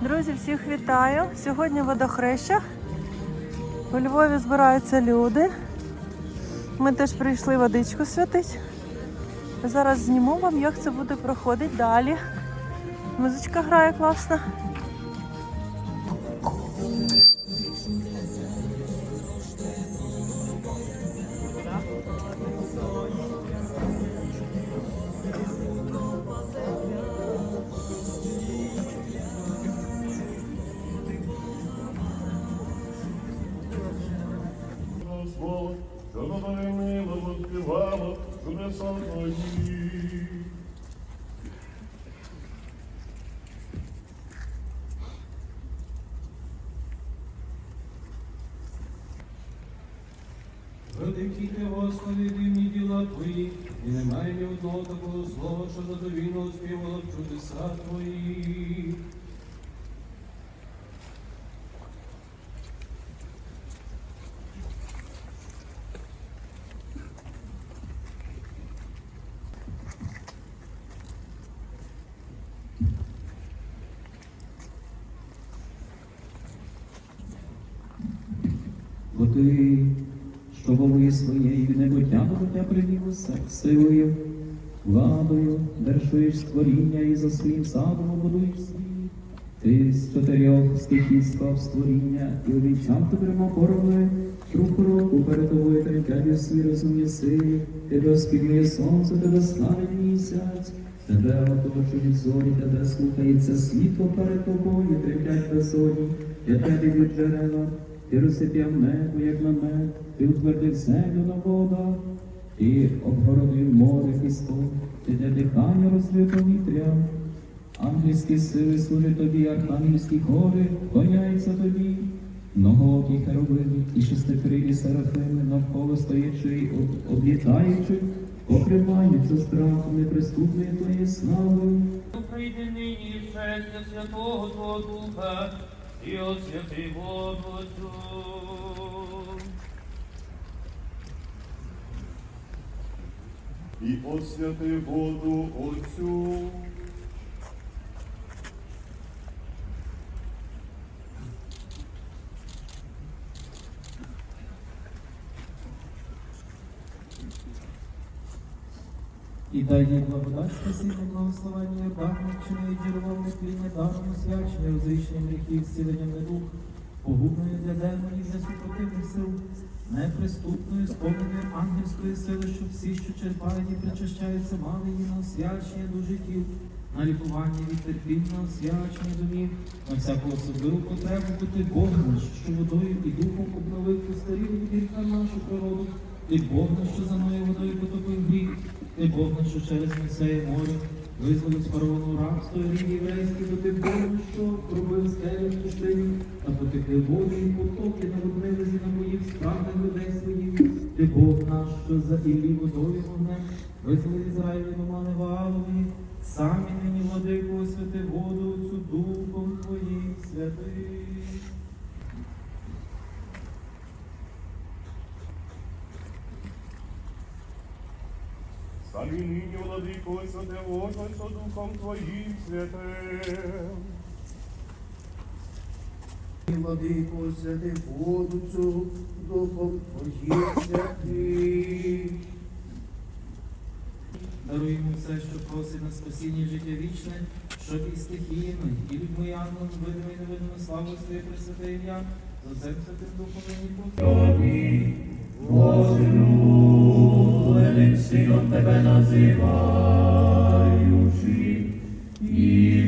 Друзі, всіх вітаю! Сьогодні в водохрещах. У Львові збираються люди. Ми теж прийшли водичку святити. Зараз зніму вам, як це буде проходити далі. Музичка грає класно. Що на мило співало чудеса Твої. Великі ти, Господи, дивні діла Твої, і немає ні одного такого слова, що задовільно співало чудеса Твої. Бо ти, що голови своєю небуття життя привів усе силою, владою, вершуєш створіння і за своїм задумом будуєш світ. Ти з чотирьох стихій склав створіння і обіцяв тобі корови, руку року перед тобою тремтять у свій розумні силі, тебе оспівує сонце, тебе славить місяць, тебе оточують зорі, тебе слухається світло перед тобою, тремтять безодні, я тебе від джерела. Ти розсип'яв небо, як намет, ти утвердив землю на водах, ти обгородив море піском, ти для дихання розлив повітря. Ангельські сили служать тобі, архангельські гори вклоняються тобі. Многоокі херовими і шестикрилі серафими навколо стоячи й об- облітаючи, покриваються страхом неприступної твоєї слави. Прийди нині щастя Святого Твого Духа і освяти воду. І освяти воду Отцю. І дай їй благодать спасіння, благословення, даром, чиною дірвовне тління, даром освячення, розрішенням гріхів, зціленням недух, погубною для демонів, для супротивних сил, неприступною, сповненою ангельської сили, щоб всі, що черпають і причащаються, мали її на освячення до життів, на лікування від терпінь, на освячення домів, на всяку особливу потребу бути Богом, що водою і духом обновив постарілу від гріха нашу природу, ти Бог, наш, що за мною водою потопив гріх, наш, що через Мойсеє море визволив з фараону рабство і рід єврейський, бо ти Бог, що пробив скелю в пустині, та потекли води і потоки наводнилися на моїх справних людей своїх. Ти Бог наш, що за Іллі водою вогнем, визволив Ізраїль від омани Ваалової, самі нині владику освяти воду цю духом твоїм святим. Самі нині, владико, святе воду, Духом Твоїм святим. Владико, святи воду цю, духом Твоїм святим. Даруй йому все, що просить на спасіння життя вічне, щоб і стихіями, і людьми ангелом, видимо і невидимо славу своє пресвяте ім'я, за цим святим духом нині повторюй. Велик силом тебе називаючи, і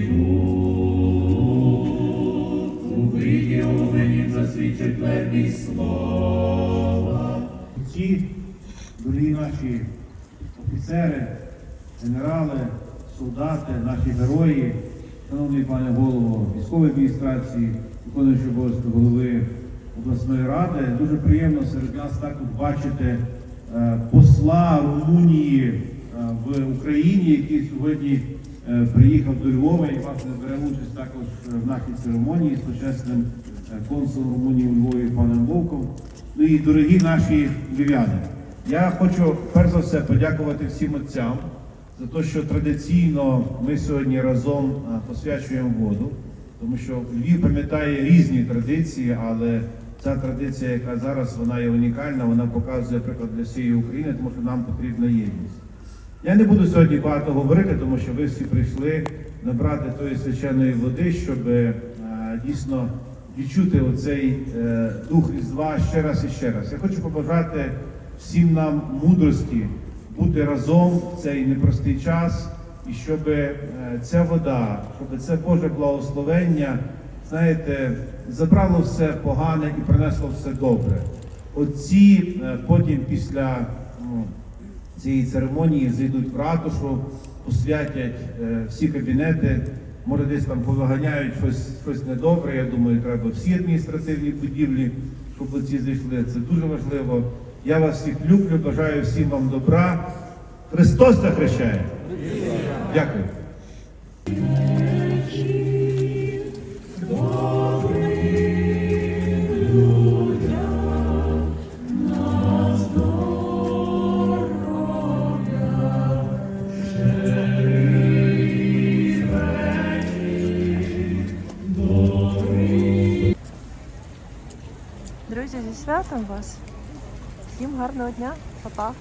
у виді овенів засвідчить тверді слова. Ці дорогі наші офіцери, генерали, солдати, наші герої, шановний пане голово військової адміністрації, виконуючий обов'язки голови обласної ради, дуже приємно серед нас також бачити посла Румунії е, в Україні, який сьогодні е, приїхав до Львова і власне бере участь також в нашій церемонії з почесним е, консулом Румунії у Львові паном Вовком. Ну і дорогі наші львів'яни, я хочу перш за все подякувати всім отцям за те, що традиційно ми сьогодні разом посвячуємо воду, тому що Львів пам'ятає різні традиції, але ця традиція, яка зараз вона є унікальна, вона показує приклад для всієї України, тому що нам потрібна єдність. Я не буду сьогодні багато говорити, тому що ви всі прийшли набрати тої священної води, щоб е, дійсно відчути оцей е, дух Різдва ще раз і ще раз. Я хочу побажати всім нам мудрості бути разом в цей непростий час, і щоб е, ця вода, щоб це Боже благословення, знаєте, забрало все погане і принесло все добре. Оці е, потім після. ну, цієї церемонії зайдуть в ратушу, посвятять е, всі кабінети, може десь там повиганяють щось, щось недобре. Я думаю, треба всі адміністративні будівлі, щоб оці зайшли. Це дуже важливо. Я вас всіх люблю, бажаю всім вам добра. Христос захрещає. Дякую. Святом вас. Всім гарного дня, Па-па.